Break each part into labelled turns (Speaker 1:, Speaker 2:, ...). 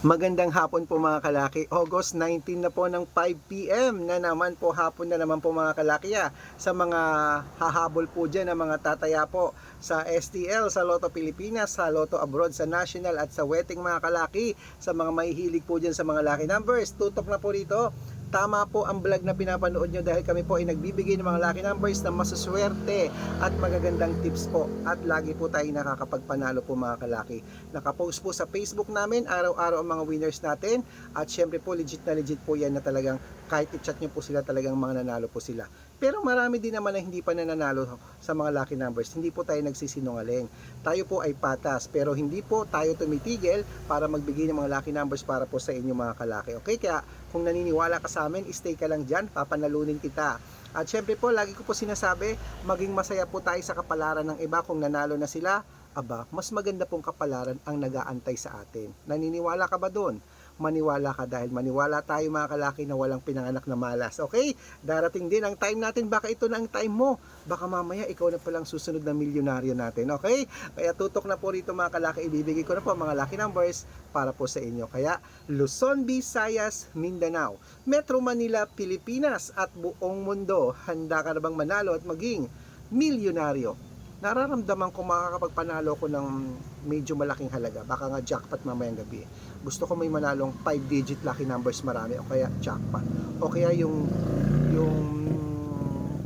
Speaker 1: Magandang hapon po mga kalaki. August 19 na po ng 5pm na naman po hapon na naman po mga kalaki ah, sa mga hahabol po dyan ng mga tataya po sa STL, sa Lotto Pilipinas, sa Lotto Abroad, sa National at sa Wedding mga kalaki sa mga mahihilig po dyan sa mga lucky numbers. Tutok na po rito. Tama po ang vlog na pinapanood nyo dahil kami po ay nagbibigay ng mga lucky numbers na masuswerte at magagandang tips po at lagi po tayo nakakapagpanalo po mga kalaki. Nakapost po sa Facebook namin araw-araw ang mga winners natin at syempre po legit na legit po yan na talagang kahit i-chat nyo po sila talagang mga nanalo po sila. Pero marami din naman na hindi pa nananalo sa mga lucky numbers. Hindi po tayo nagsisinungaling. Tayo po ay patas pero hindi po tayo tumitigil para magbigay ng mga lucky numbers para po sa inyo mga kalaki. Okay? Kaya kung naniniwala ka sa amin, stay ka lang dyan, papanalunin kita. At syempre po, lagi ko po sinasabi, maging masaya po tayo sa kapalaran ng iba kung nanalo na sila. Aba, mas maganda pong kapalaran ang nagaantay sa atin. Naniniwala ka ba doon? Maniwala ka dahil maniwala tayo mga kalaki na walang pinanganak na malas. Okay? Darating din ang time natin. Baka ito na ang time mo. Baka mamaya ikaw na palang susunod na milyonaryo natin. Okay? Kaya tutok na po rito mga kalaki. Ibibigay ko na po mga lucky numbers para po sa inyo. Kaya Luzon, Visayas, Mindanao, Metro Manila, Pilipinas at buong mundo. Handa ka na bang manalo at maging milyonaryo? Nararamdaman ko makakapagpanalo ko ng medyo malaking halaga. Baka nga jackpot mamayang gabi. Gusto ko may manalong 5 digit lucky numbers marami o kaya jackpot. O kaya yung yung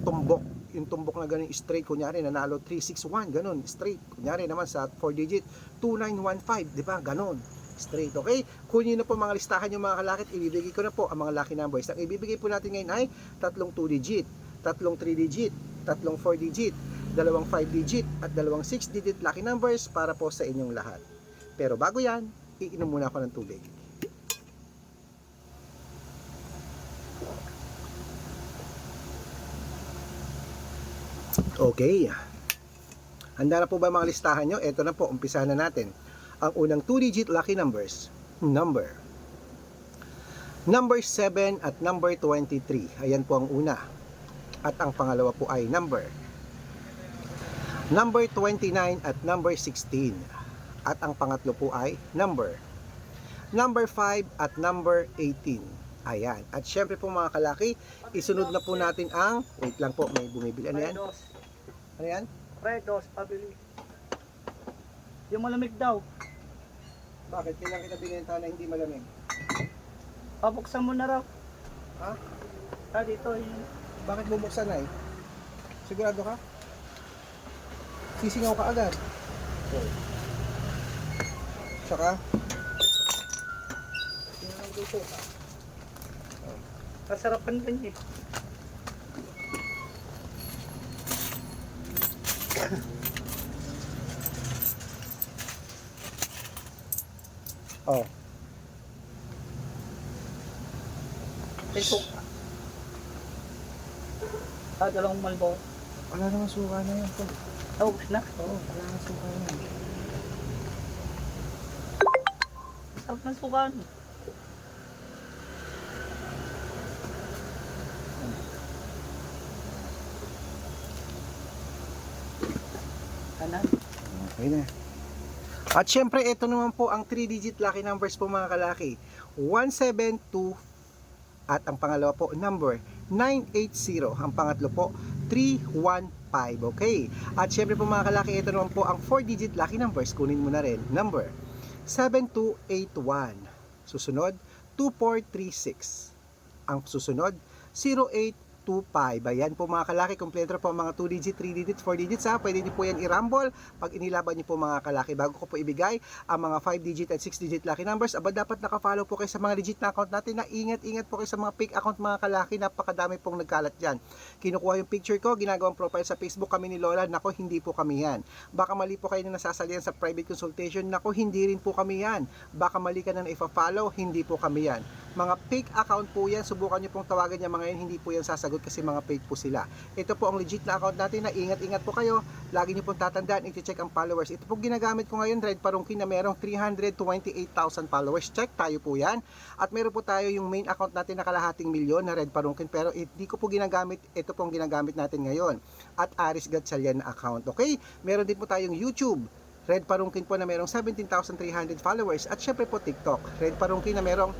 Speaker 1: tumbok. Yung tumbok na ganun straight. Kunyari nanalo 361 ganun straight. Kunyari naman sa 4 digit 2915 di ba? Ganun straight okay? Kunin na po mga listahan yung mga kalakit ibibigay ko na po ang mga lucky numbers. Ang ibibigay po natin ngayon ay tatlong 2 digit tatlong 3 digit tatlong 4 digit dalawang 5 digit at dalawang 6 digit lucky numbers para po sa inyong lahat pero bago yan iinom muna ako ng tubig Okay. Handa na po ba mga listahan nyo? Ito na po, umpisahan na natin. Ang unang 2-digit lucky numbers. Number. Number 7 at number 23. Ayan po ang una. At ang pangalawa po ay number. Number 29 at number 16. At ang pangatlo po ay number. Number 5 at number 18. Ayan. At syempre po mga kalaki, isunod na po natin ang, wait lang po, may bumibili. Ano yan? Ano yan?
Speaker 2: Redos, pabili. Yung malamig daw.
Speaker 1: Bakit? Kailan kita binenta na hindi malamig?
Speaker 2: Pabuksan mo na raw.
Speaker 1: Ha?
Speaker 2: Ah, dito. Yung...
Speaker 1: Bakit bubuksan na eh? Sigurado ka? Sisingaw ka agad. Tsaka? Sinanong dito.
Speaker 2: Kasarapan din eh.
Speaker 1: Oh.
Speaker 2: Ito. Ah, dalawang malbo.
Speaker 1: Wala naman suka na yan. Tol.
Speaker 2: Tawag na.
Speaker 1: Oo, wala naman suka na yan.
Speaker 2: Sarap ng sukan. Kanan.
Speaker 1: Okay na. At syempre, ito naman po ang 3-digit lucky numbers po mga kalaki. 172 at ang pangalawa po, number 980. Ang pangatlo po, 315. Okay? At syempre po mga kalaki, ito naman po ang 4-digit lucky numbers. Kunin mo na rin. Number 7281. Susunod, 2436. Ang susunod, 0825. Ayan po mga kalaki, kompleto po ang mga 2 digit, 3 digit, 4 digits ha. Pwede niyo po yan i-rumble pag inilaban niyo po mga kalaki. Bago ko po ibigay ang mga 5 digit at 6 digit lucky numbers, aba dapat nakafollow po kayo sa mga legit na account natin na ingat-ingat po kayo sa mga fake account mga kalaki. Napakadami pong nagkalat dyan. Kinukuha yung picture ko, ginagawang profile sa Facebook kami ni Lola. Nako, hindi po kami yan. Baka mali po kayo na nasasalihan sa private consultation. Nako, hindi rin po kami yan. Baka mali ka na ifa-follow, hindi po kami yan. Mga fake account po yan, subukan nyo pong tawagan yung mga yan, hindi po yan sasagot kasi mga fake po sila. Ito po ang legit na account natin na ingat-ingat po kayo. Lagi nyo pong tatandaan, i-check ang followers. Ito po ginagamit ko ngayon, Red Parungkin na merong 328,000 followers. Check tayo po yan. At meron po tayo yung main account natin na kalahating milyon na Red Parungkin pero hindi ko po ginagamit, ito po ang ginagamit natin ngayon. At Aris Gatchalian na account, okay? Meron din po tayong YouTube Red Parungkin po na merong 17,300 followers at syempre po TikTok. Red Parungkin na merong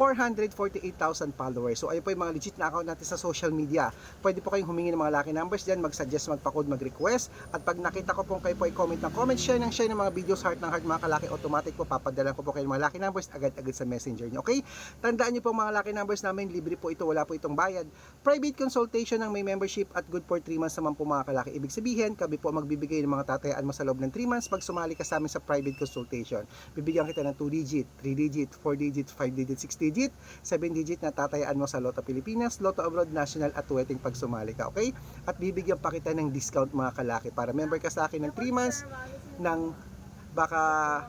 Speaker 1: 448,000 followers. So ayun po yung mga legit na account natin sa social media. Pwede po kayong humingi ng mga lucky numbers dyan, mag-suggest, magpa-code, mag-request. At pag nakita ko po kayo po i-comment ng comment, share ng share ng mga videos, heart ng heart mga kalaki, automatic po papadala ko po kayo ng mga lucky numbers agad-agad sa messenger nyo. Okay? Tandaan nyo po mga lucky numbers namin, libre po ito, wala po itong bayad. Private consultation ng may membership at good for 3 months naman po mga kalaki. Ibig sabihin, kami po magbibigay ng mga tatayaan mo sa loob ng 3 months pag sumali ka sa amin sa private consultation. Bibigyan kita ng 2 digit, 3 digit, 4 digit, 5 digit, 6 digit, 7 digit na tatayaan mo sa Lotto Pilipinas, Lotto Abroad National at wedding pag sumali ka, okay? At bibigyan pa kita ng discount mga kalaki para member ka sa akin ng 3 months ng baka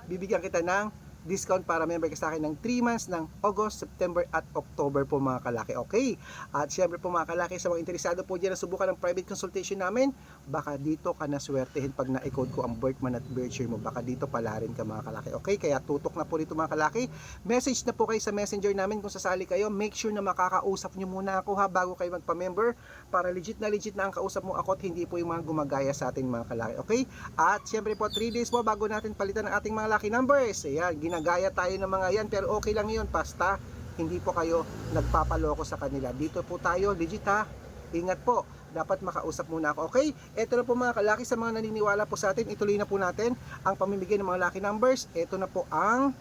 Speaker 1: bibigyan kita ng discount para member ka sa akin ng 3 months ng August, September at October po mga kalaki. Okay? At syempre po mga kalaki sa mga interesado po dyan na subukan ng private consultation namin, baka dito ka na swertehin pag na-code ko ang birthman at year mo. Baka dito pala rin ka mga kalaki. Okay? Kaya tutok na po dito mga kalaki. Message na po kayo sa messenger namin kung sasali kayo. Make sure na makakausap nyo muna ako ha bago kayo magpa-member para legit na legit na ang kausap mo ako at hindi po yung mga gumagaya sa ating mga kalaki. Okay? At syempre po 3 days po bago natin palitan ang ating mga lucky numbers. Ayan, ginagaya tayo ng mga yan pero okay lang yun basta hindi po kayo nagpapaloko sa kanila. Dito po tayo, legit ha. Ingat po. Dapat makausap muna ako. Okay? Ito na po mga kalaki sa mga naniniwala po sa atin. Ituloy na po natin ang pamimigay ng mga lucky numbers. Ito na po ang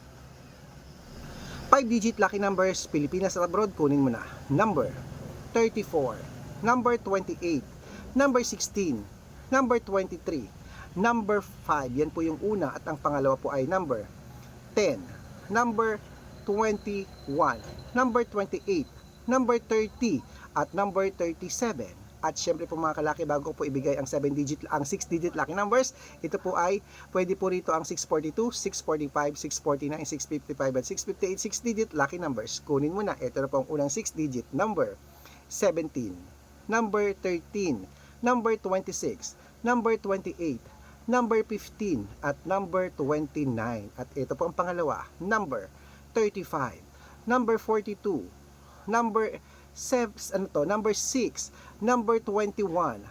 Speaker 1: 5-digit lucky numbers Pilipinas at abroad. Kunin mo na. Number 34, number 28, number 16, number 23, number 5. Yan po yung una at ang pangalawa po ay number 10, number 21, number 28, number 30, at number 37. At syempre po mga kalaki, bago po ibigay ang 7 digit, ang 6 digit lucky numbers, ito po ay, pwede po rito ang 642, 645, 649, 655, at 658, 6 digit lucky numbers. Kunin mo na, ito na po ang unang 6 digit number, 17, number 13, number 26, number 28, number 15, at number 29. At ito po ang pangalawa, number 35, number 42, number 7, ano to, number 6, number 21,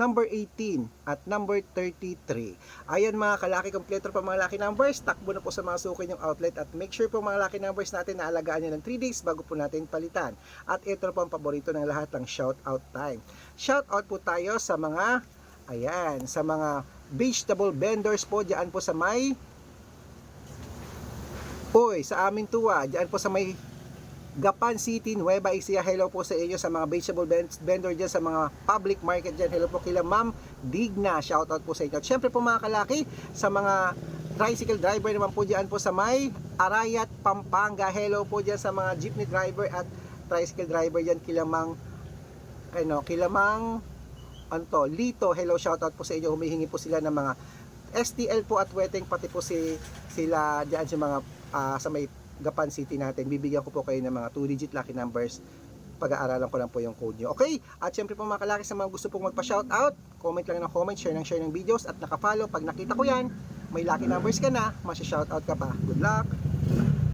Speaker 1: number 18, at number 33. Ayan mga kalaki, kompleto pa mga lucky numbers. Takbo na po sa mga suki yung outlet at make sure po mga lucky numbers natin na alagaan nyo ng 3 days bago po natin palitan. At ito po ang paborito ng lahat ng shout out time. Shout out po tayo sa mga, ayan, sa mga vegetable vendors po diyan po sa may Uy, sa amin tuwa, diyan po sa may Gapan City, Nueva Ecija. Hello po sa inyo sa mga vegetable vendor dyan, sa mga public market dyan. Hello po kila Ma'am Digna. Shoutout po sa inyo. At syempre po mga kalaki, sa mga tricycle driver naman po dyan po sa may Arayat, Pampanga. Hello po dyan sa mga jeepney driver at tricycle driver dyan kila Mang ano, kila Mang ano to, Lito. Hello, shoutout po sa inyo. Humihingi po sila ng mga STL po at wedding pati po si sila diyan sa mga ah, sa may Gapan City natin. Bibigyan ko po kayo ng mga 2 digit lucky numbers. Pag-aaralan ko lang po yung code nyo. Okay? At syempre po mga kalaki sa mga gusto pong magpa-shoutout, comment lang ng comment, share ng share ng videos at nakafollow. Pag nakita ko yan, may lucky numbers ka na, masya-shoutout ka pa. Good luck!